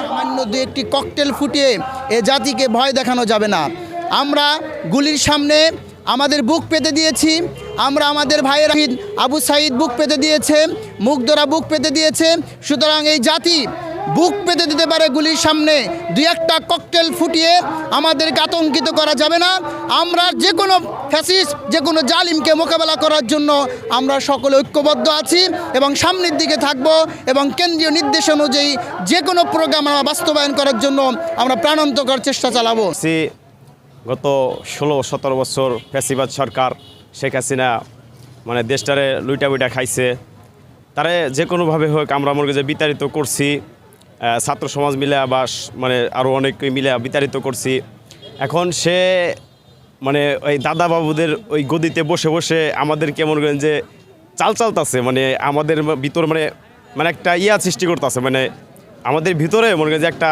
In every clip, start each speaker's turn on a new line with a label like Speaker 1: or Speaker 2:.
Speaker 1: সামান্য দু একটি ককটেল ফুটিয়ে এ জাতিকে ভয় দেখানো যাবে না। আমরা গুলির সামনে আমাদের বুক পেতে দিয়েছি। আমরা আমাদের ভাইয়ের আবু সাইদ বুক পেতে দিয়েছে মুগ্ধরা বুক পেতে দিয়েছে। সুতরাং এই জাতি বুক পেতে দিতে পারে গুলির সামনে। দুই একটা ককটেল ফুটিয়ে আমাদেরকে আতঙ্কিত করা যাবে না। আমরা যে কোনো ফ্যাসিস যে কোনো জালিমকে মোকাবেলা করার জন্য আমরা সকলে ঐক্যবদ্ধ আছি এবং সামনের দিকে থাকব এবং কেন্দ্রীয় নির্দেশ অনুযায়ী যে কোনো প্রোগ্রাম আমরা বাস্তবায়ন করার জন্য আমরা প্রাণান্তকর চেষ্টা চালাবো।
Speaker 2: গত ষোলো সতেরো বছর ফ্যাসিবাদ সরকার শেখ হাসিনা মানে দেশটারে লুইটা বুইটা খাইছে। তারে যে কোনোভাবে হোক আমরা মনে যে বিতাড়িত করছি। ছাত্র সমাজ মিলে বা মানে আরও অনেক মিলে বিতাড়িত করছি। এখন সে মানে ওই দাদা বাবুদের ওই গদিতে বসে বসে আমাদের কেমন করেন যে চাল চালতাছে মানে আমাদের ভিতর মানে মানে একটা ইয়া সৃষ্টি করতেছে মানে আমাদের ভিতরে মনে করেন যে একটা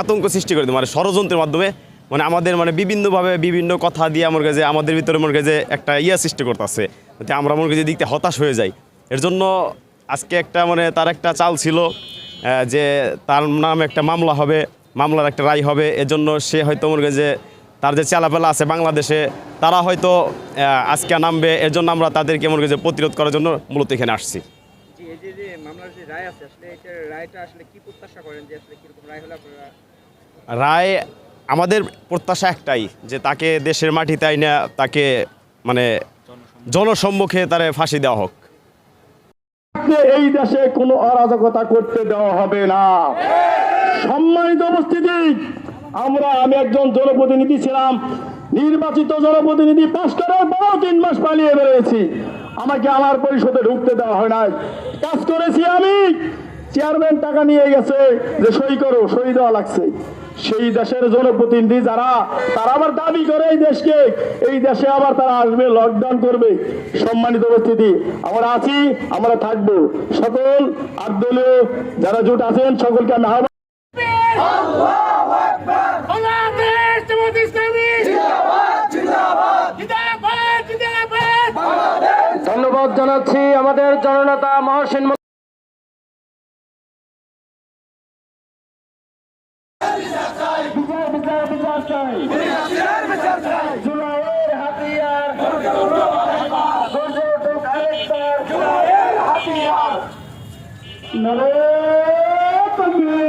Speaker 2: আতঙ্ক সৃষ্টি করে মানে ষড়যন্ত্রের মাধ্যমে মানে আমাদের মানে বিভিন্নভাবে বিভিন্ন কথা দিয়ে করি যে আমাদের ভিতরে মনে যে একটা ইয়া সৃষ্টি করতেছে আমরা মনে যে দিকতে হতাশ হয়ে যাই। এর জন্য আজকে একটা মানে তার একটা চাল ছিল যে তার নামে একটা মামলা হবে মামলার একটা রায় হবে। এজন্য সে হয়তো মনে যে তার যে চেলাপেলা আছে বাংলাদেশে তারা হয়তো আজকে নামবে। এর জন্য আমরা তাদেরকে মনে যে প্রতিরোধ করার জন্য মূলত এখানে আসছি।
Speaker 3: জি এই যে যে মামলার যে রায়
Speaker 2: আমাদের প্রত্যাশা একটাই যে তাকে দেশের মাটিতে আইনা তাকে মানে জনসম্মুখে তারে ফাঁসি দেওয়া হোক।
Speaker 4: এই দেশে কোনো অরাজকতা করতে দেওয়া হবে না। সম্মানিত উপস্থিতি, আমরা, আমি একজন জনপ্রতিনিধি ছিলাম, নির্বাচিত জনপ্রতিনিধি পাশ করার পরও তিন মাস পালিয়ে বেরিয়েছি আমাকে আমার পরিষদে ঢুকতে দেওয়া হয় নাই। কাজ করেছি আমি। চেয়ারম্যান টাকা নিয়ে গেছে যে সই করো, সই দেওয়া লাগছে। সেই দেশের জনপ্রতিনিধি যারা তারা আবার দাবি করে এই দেশকে এই দেশে আবার তারা আসবে লকডাউন করবে। সম্মানিত উপস্থিতি আমরা আছি আমরা থাকব। সকল আটদলীয় যারা জোট আছেন সকলকে আমি আহ্বান
Speaker 5: বাংলাদেশ জামাত ইসলামী। জিন্দাবাদ জিন্দাবাদ জিন্দাবাদ জিন্দাবাদ।
Speaker 4: ধন্যবাদ জানাচ্ছি আমাদের জননেতা মহসিন বিচার চাই। জুলাইয়ের হাতিয়ার। হাতিয়ার। নরে তুমি